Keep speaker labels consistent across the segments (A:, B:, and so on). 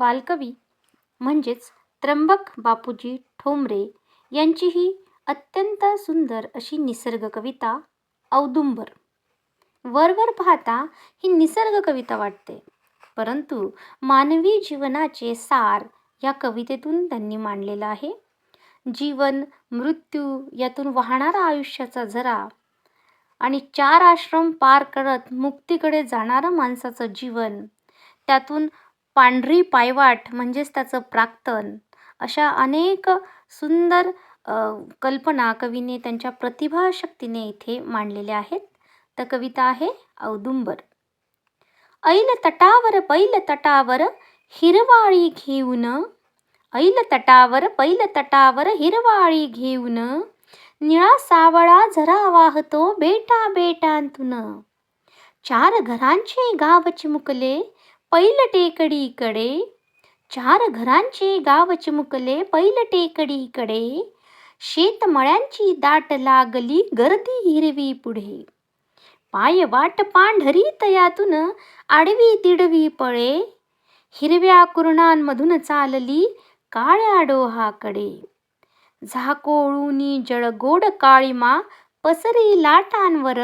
A: बालकवी म्हणजेच त्र्यंबक बापूजी ठोंबरे यांची ही अत्यंत सुंदर अशी निसर्ग कविता औदुंबर. वरवर पाहता ही निसर्ग कविता वाटते. परंतु मानवी जीवनाचे सार या कवितेतून त्यांनी मांडलेलं आहे. जीवन मृत्यू यातून वाहणारा आयुष्याचा झरा आणि चार आश्रम पार करत मुक्तीकडे जाणारं माणसाचं जीवन त्यातून पांढरी पायवाट म्हणजेच त्याचं प्राक्तन अशा अनेक सुंदर कल्पना कवीने त्यांच्या प्रतिभाशक्तीने इथे मांडलेल्या आहेत. तर कविता आहे औदुंबर. ऐल तटावर पैल तटावर हिरवाळी घेऊन ऐल तटावर पैल तटावर हिरवाळी घेऊन निळा सावळा झरा वाहतो बेटा बेटांतून. चार घरांचे गाव चिमुकले पैल टेकडीकडे चार घरांचे गाव चिमुकले पैल टेकडीकडे शेतमळ्यांची दाट लागली गर्दी हिरवी पुढे. पाय वाट पांढरी तयातून आडवी तिडवी पळे. हिरव्या कुरणांमधून चालली काळ्या डोहाकडे. झाकोळूनी जळगोड काळीमा पसरी लाटांवर.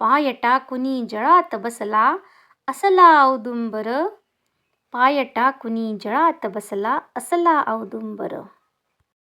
A: पाय टाकुनी जळात बसला असला औदुंबर पाय टाकुनी जळात बसला असला औदुंबर.